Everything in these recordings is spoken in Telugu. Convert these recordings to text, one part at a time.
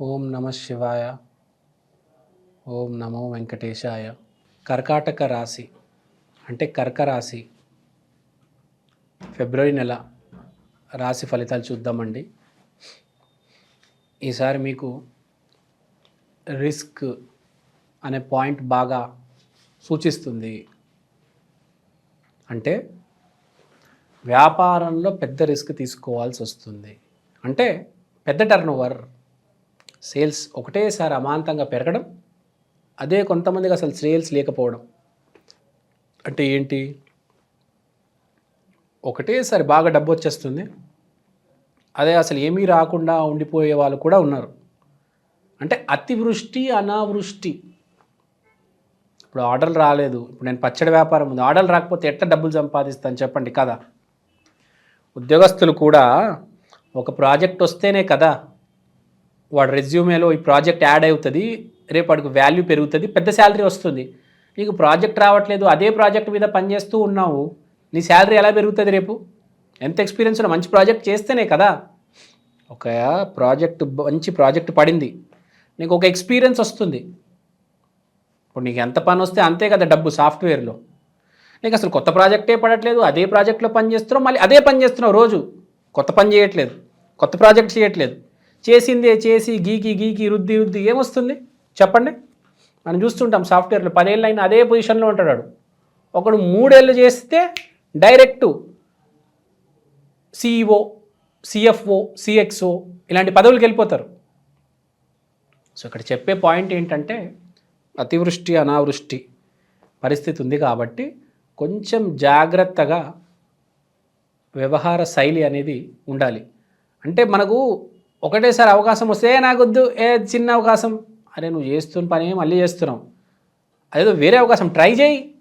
ఓం నమ శివాయ. ఓం నమో వెంకటేశాయ. కర్కాటక రాశి అంటే కర్క రాశి. ఫిబ్రవరి నెల రాశి ఫలితాలు చూద్దామండి. ఈసారి మీకు రిస్క్ అనే పాయింట్ బాగా సూచిస్తుంది. అంటే వ్యాపారంలో పెద్ద రిస్క్ తీసుకోవాల్సి వస్తుంది. అంటే పెద్ద టర్న్ ఓవర్ సేల్స్ ఒకటేసారి అమాంతంగా పెరగడం అదే కొంతమందికి అసలు సేల్స్ లేకపోవడం. అంటే ఏంటి? ఒకటేసారి బాగా డబ్బు వచ్చేస్తుంది అదే అసలు ఏమీ రాకుండా ఉండిపోయే వాళ్ళు కూడా ఉన్నారు. అంటే అతివృష్టి అనావృష్టి. ఇప్పుడు ఆర్డర్లు రాలేదు ఇప్పుడు నేను పచ్చడి వ్యాపారం ఉంది ఆర్డర్లు రాకపోతే ఎట్లా డబ్బులు సంపాదిస్తాను చెప్పండి కదా. ఉద్యోగస్తులు కూడా ఒక ప్రాజెక్ట్ వస్తేనే కదా వాడు రెజ్యూమేలో ఈ ప్రాజెక్ట్ యాడ్ అవుతుంది రేపు వాడికి వాల్యూ పెరుగుతుంది పెద్ద శాలరీ వస్తుంది. నీకు ప్రాజెక్ట్ రావట్లేదు అదే ప్రాజెక్ట్ మీద పనిచేస్తూ ఉన్నావు నీ శాలరీ ఎలా పెరుగుతుంది రేపు? ఎంత ఎక్స్పీరియన్స్ ఉన్నా మంచి ప్రాజెక్ట్ చేస్తేనే కదా. ఒక ప్రాజెక్ట్ మంచి ప్రాజెక్ట్ పడింది నీకు ఒక ఎక్స్పీరియన్స్ వస్తుంది. ఇప్పుడు నీకు ఎంత పని వస్తే అంతే కదా డబ్బు సాఫ్ట్వేర్లో. నీకు అసలు కొత్త ప్రాజెక్టే పడట్లేదు అదే ప్రాజెక్ట్లో పని చేస్తున్నావు మళ్ళీ అదే పని చేస్తున్నావు రోజు. కొత్త పని చేయట్లేదు కొత్త ప్రాజెక్ట్ చేయట్లేదు. చేసిందే చేసి గీకి గీకి రుద్ది రుద్ది ఏమొస్తుంది? చెప్పండి. మనం చూస్తుంటాం సాఫ్ట్వేర్లో పదేళ్ళు అయినా అదే పొజిషన్లో ఉంటాడు ఒకడు మూడేళ్ళు చేస్తే డైరెక్టు సిఇఓ సిఎఫ్ఓ సిఎక్స్ఓ ఇలాంటి పదవులకు వెళ్ళిపోతారు. సో ఇక్కడ చెప్పే పాయింట్ ఏంటంటే అతివృష్టి అనావృష్టి పరిస్థితి ఉంది కాబట్టి కొంచెం జాగ్రత్తగా వ్యవహార శైలి అనేది ఉండాలి. అంటే మనకు ఒకటేసారి అవకాశం వస్తే నాకొద్దు ఏ చిన్న అవకాశం. అరే నువ్వు చేస్తున్న పని మళ్ళీ చేస్తున్నావు. అదేదో వేరే అవకాశం ట్రై చేయి.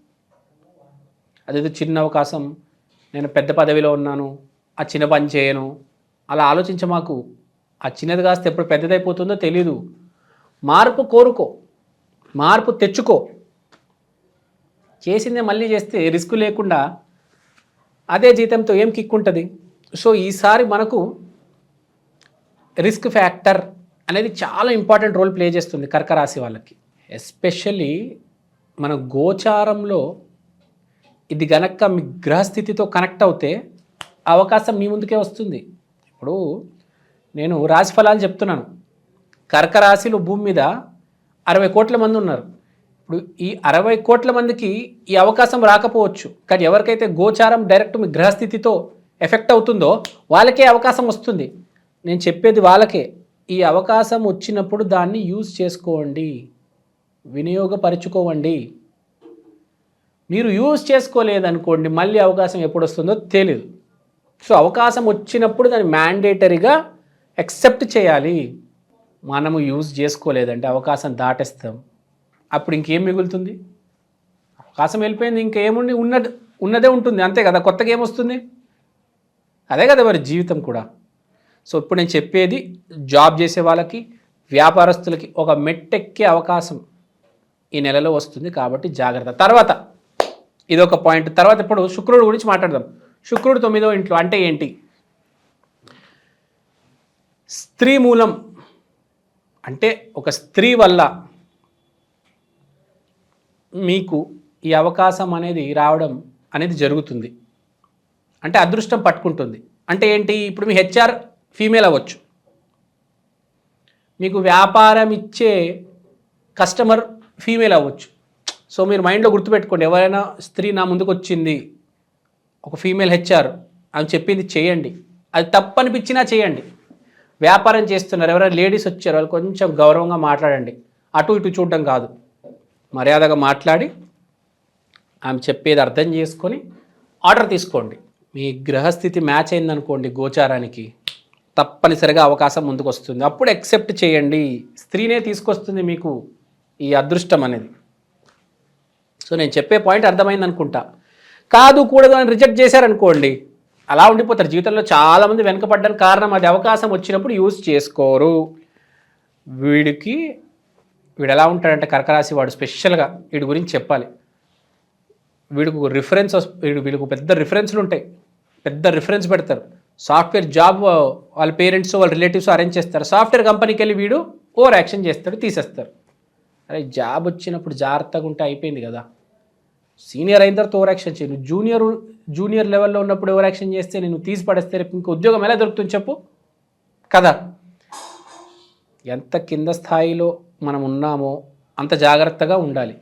అదేదో చిన్న అవకాశం నేను పెద్ద పదవిలో ఉన్నాను ఆ చిన్న పని చేయను. అలా ఆలోచించ మాకు. ఆ చిన్నది కాస్త ఎప్పుడు పెద్దదైపోతుందో తెలీదు. మార్పు కోరుకో మార్పు తెచ్చుకో. చేసిందే మళ్ళీ చేస్తే రిస్క్ లేకుండా అదే జీతంతో ఏం కిక్ ఉంటుంది సో ఈసారి మనకు రిస్క్ ఫ్యాక్టర్ అనేది చాలా ఇంపార్టెంట్ రోల్ ప్లే చేస్తుంది కర్కరాశి వాళ్ళకి. ఎస్పెషల్లీ మన గోచారంలో ఇది గనక మీ గ్రహస్థితితో కనెక్ట్ అవుతే అవకాశం మీ ముందుకే వస్తుంది. ఇప్పుడు నేను రాశి ఫలాలు చెప్తున్నాను. కర్కరాశిలో భూమి మీద అరవై కోట్ల మంది ఉన్నారు. ఇప్పుడు ఈ అరవై కోట్ల మందికి ఈ అవకాశం రాకపోవచ్చు. కానీ ఎవరికైతే గోచారం డైరెక్ట్ మీ గ్రహస్థితితో ఎఫెక్ట్ అవుతుందో వాళ్ళకే అవకాశం వస్తుంది. నేను చెప్పేది వాళ్ళకే. ఈ అవకాశం వచ్చినప్పుడు దాన్ని యూజ్ చేసుకోండి. వినియోగపరుచుకోవండి. మీరు యూజ్ చేసుకోలేదనుకోండి మళ్ళీ అవకాశం ఎప్పుడు వస్తుందో తెలియదు సో అవకాశం వచ్చినప్పుడు దాన్ని మ్యాండేటరీగా యాక్సెప్ట్ చేయాలి. మనము యూజ్ చేసుకోలేదంటే అవకాశం దాటేస్తాం. అప్పుడు ఇంకేం మిగులుతుంది? అవకాశం వెళ్ళిపోయింది ఇంకేముండి ఉన్నది ఉన్నదే ఉంటుంది. అంతే కదా కొత్తగా ఏమొస్తుంది? అదే కదా మరి జీవితం కూడా. సో ఇప్పుడు నేను చెప్పేది జాబ్ చేసే వాళ్ళకి వ్యాపారస్తులకి ఒక మెట్టెక్కే అవకాశం ఈ నెలలో వస్తుంది కాబట్టి జాగ్రత్త. తర్వాత ఇదొక పాయింట్. తర్వాత ఇప్పుడు శుక్రుడు గురించి మాట్లాడదాం. శుక్రుడు తొమ్మిదో ఇంట్లో అంటే ఏంటి? స్త్రీ మూలం అంటే ఒక స్త్రీ వల్ల మీకు ఈ అవకాశం అనేది రావడం అనేది జరుగుతుంది. అంటే అదృష్టం పట్టుకుంటుంది. అంటే ఏంటి? ఇప్పుడు మీ హెచ్ఆర్ ఫీమేల్ అవ్వచ్చు. మీకు వ్యాపారం ఇచ్చే కస్టమర్ ఫీమేల్ అవ్వచ్చు. సో మీరు మైండ్లో గుర్తుపెట్టుకోండి ఎవరైనా స్త్రీ నా ముందుకు వచ్చింది ఒక ఫీమేల్ హెచ్ఆర్ అని చెప్పింది చేయండి. అది తప్పనిపించినా చేయండి. వ్యాపారం చేస్తున్నారు ఎవరైనా లేడీస్ వచ్చారు వాళ్ళు కొంచెం గౌరవంగా మాట్లాడండి. అటు ఇటు చూడడం కాదు. మర్యాదగా మాట్లాడి ఆమె చెప్పేది అర్థం చేసుకొని ఆర్డర్ తీసుకోండి. మీ గ్రహస్థితి మ్యాచ్ అయిందనుకోండి గోచారానికి తప్పనిసరిగా అవకాశం ముందుకు వస్తుంది అప్పుడు యాక్సెప్ట్ చేయండి. స్త్రీనే తీసుకొస్తుంది మీకు ఈ అదృష్టం అనేది. సో నేను చెప్పే పాయింట్ అర్థమైంది అనుకుంటా. కాదు కూడదు అని రిజెక్ట్ చేశారనుకోండి అలా ఉండిపోతారు. జీవితంలో చాలామంది వెనకపడ్డానికి కారణం అది అవకాశం వచ్చినప్పుడు యూజ్ చేసుకోరు. వీడికి వీడు ఎలా ఉంటాడంటే కర్కరాశి వాడు స్పెషల్గా వీడి గురించి చెప్పాలి. వీడికి రిఫరెన్స్ వీడు వీడికి పెద్ద రిఫరెన్స్లు ఉంటాయి. పెద్ద రిఫరెన్స్ పెడతారు. సాఫ్ట్వేర్ జాబ్ వాళ్ళ పేరెంట్స్ వాళ్ళ రిలేటివ్స్ అరేంజ్ చేస్తారు. సాఫ్ట్వేర్ కంపెనీకి వెళ్ళి వీడు ఓవర్ యాక్షన్ చేస్తాడు తీసేస్తారు. అరే జాబ్ వచ్చినప్పుడు జాగ్రత్తగా ఉంటే అయిపోయింది కదా. సీనియర్ అయిన తర్వాత ఓవర్ యాక్షన్ చేయను జూనియర్ జూనియర్ లెవెల్లో ఉన్నప్పుడు ఓవర్ యాక్షన్ చేస్తే నేను తీసి పడేస్తే రేపు ఇంకో ఉద్యోగం ఎలా దొరుకుతుంది చెప్పు. కదా. ఎంత కింద స్థాయిలో మనం ఉన్నామో అంత జాగ్రత్తగా ఉండాలి.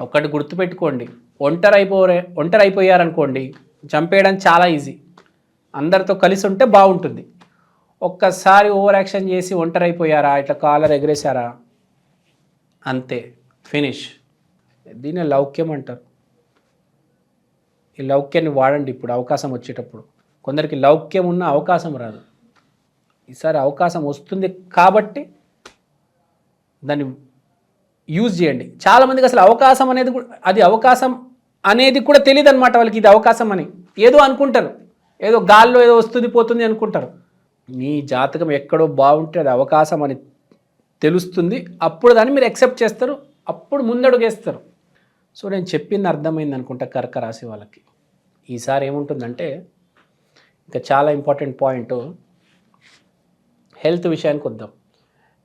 ఒకటి గుర్తుపెట్టుకోండి. ఒంటరి అయిపోరే ఒంటరి అయిపోయారనుకోండి చంపేయడం చాలా ఈజీ అందరితో కలిసి ఉంటే బాగుంటుంది. ఒక్కసారి ఓవర్ యాక్షన్ చేసి ఒంటరైపోయారా? అయిపోయారా ఇట్లా కాలర్ ఎగరేశారా? అంతే. ఫినిష్. దీన్ని లౌక్యం అంటారు. ఈ లౌక్యాన్ని వాడండి ఇప్పుడు అవకాశం వచ్చేటప్పుడు. కొందరికి లౌక్యం ఉన్న అవకాశం రాదు. ఈసారి అవకాశం వస్తుంది కాబట్టి దాన్ని యూజ్ చేయండి. చాలామందికి అసలు అవకాశం అనేది కూడా అది అవకాశం అనేది కూడా తెలియదు అనమాట వాళ్ళకి ఇది అవకాశం అని. ఏదో అనుకుంటారు. ఏదో గాల్లో ఏదో వస్తుంది పోతుంది అనుకుంటారు. మీ జాతకం ఎక్కడో బాగుంటే అది అవకాశం అని తెలుస్తుంది. అప్పుడు దాన్ని మీరు యాక్సెప్ట్ చేస్తారు. అప్పుడు ముందడుగేస్తారు. సో నేను చెప్పింది అర్థమైంది అనుకుంటా కర్క రాశి వాళ్ళకి. ఈసారి ఏముంటుందంటే ఇంకా చాలా ఇంపార్టెంట్ పాయింట్ హెల్త్ విషయానికి వద్దాం.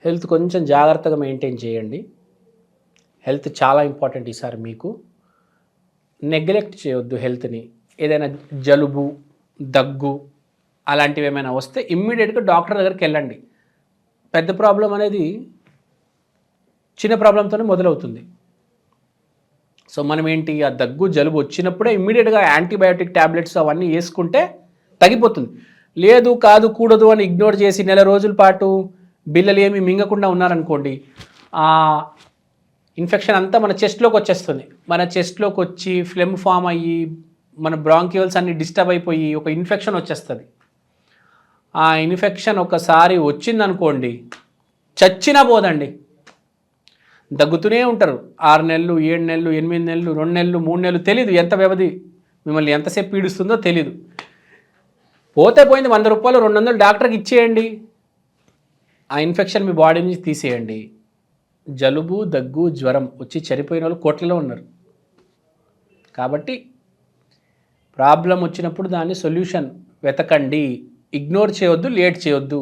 హెల్త్ కొంచెం జాగ్రత్తగా మెయింటైన్ చేయండి. హెల్త్ చాలా ఇంపార్టెంట్ ఈసారి మీకు. నెగ్లెక్ట్ చేయొద్దు హెల్త్ని. ఏదైనా జలుబు దగ్గు అలాంటివి ఏమైనా వస్తే ఇమ్మీడియట్గా డాక్టర్ దగ్గరికి వెళ్ళండి. పెద్ద ప్రాబ్లం అనేది చిన్న ప్రాబ్లంతోనే మొదలవుతుంది. సో మనం ఏంటి ఆ దగ్గు జలుబు వచ్చినప్పుడే ఇమ్మీడియట్గా యాంటీబయాటిక్ ట్యాబ్లెట్స్ అవన్నీ వేసుకుంటే తగ్గిపోతుంది. లేదు కాదు కూడదు అని ఇగ్నోర్ చేసి నెల రోజుల పాటు బిల్లలు ఏమి మింగకుండా ఉన్నారనుకోండి ఆ ఇన్ఫెక్షన్ అంతా మన చెస్ట్లోకి వచ్చేస్తుంది. మన చెస్ట్లోకి వచ్చి ఫ్లెమ్ ఫామ్ అయ్యి మన బ్రాంక్యూల్స్ అన్ని డిస్టర్బ్ అయిపోయి ఒక ఇన్ఫెక్షన్ వచ్చేస్తుంది. ఆ ఇన్ఫెక్షన్ ఒకసారి వచ్చిందనుకోండి చచ్చినా పోదండి. దగ్గుతూనే ఉంటారు. ఆరు నెలలు ఏడు నెలలు ఎనిమిది నెలలు రెండు నెలలు మూడు నెలలు తెలీదు. ఎంత వ్యవధి మిమ్మల్ని ఎంతసేపు పీడిస్తుందో తెలీదు. పోతే పోయింది వంద రూపాయలు రెండు వందలు డాక్టర్కి ఇచ్చేయండి. ఆ ఇన్ఫెక్షన్ మీ బాడీ నుంచి తీసేయండి. జలుబు దగ్గు జ్వరం వచ్చి చనిపోయిన వాళ్ళు కోట్లలో ఉన్నారు. కాబట్టి ప్రాబ్లం వచ్చినప్పుడు దాన్ని సొల్యూషన్ వెతకండి. ఇగ్నోర్ చేయొద్దు లేట్ చేయొద్దు.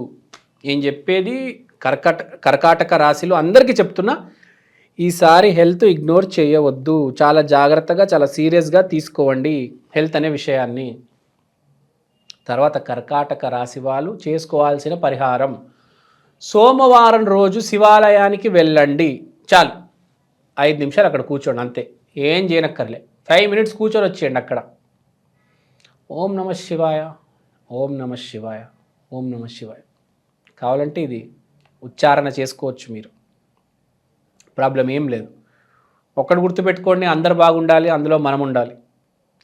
ఏం చెప్పేది కర్కట కర్కాటక రాశిలో అందరికీ చెప్తున్నా ఈసారి హెల్త్ ఇగ్నోర్ చేయవద్దు. చాలా జాగ్రత్తగా చాలా సీరియస్గా తీసుకోండి హెల్త్ అనే విషయాన్ని. తర్వాత కర్కాటక రాశి వాళ్ళు చేసుకోవాల్సిన పరిహారం. సోమవారం రోజు శివాలయానికి వెళ్ళండి. చాలు. ఐదు నిమిషాలు అక్కడ కూర్చోండి అంతే. ఏం చేయనక్కర్లే. ఫైవ్ మినిట్స్ కూర్చొని వచ్చేయండి అక్కడ. ఓం నమ శివాయ ఓం నమ శివాయ ఓం నమ శివాయ. కావాలంటే ఇది ఉచ్చారణ చేసుకోవచ్చు మీరు. ప్రాబ్లం ఏం లేదు. ఒక్కడు గుర్తుపెట్టుకోండి అందరు బాగుండాలి అందులో మనం ఉండాలి.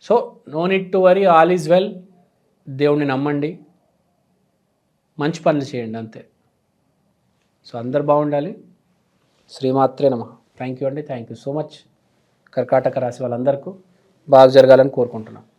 So no need to worry all is well. దేవుణ్ణి నమ్మండి. మంచి పనులు చేయండి అంతే. సో అందరు బాగుండాలి. శ్రీమాత్రే నమ. థ్యాంక్ యూ అండి. థ్యాంక్ యూ సో మచ్ కర్కాటక రాశి వాళ్ళందరికీ బాగా జరగాలని కోరుకుంటున్నాను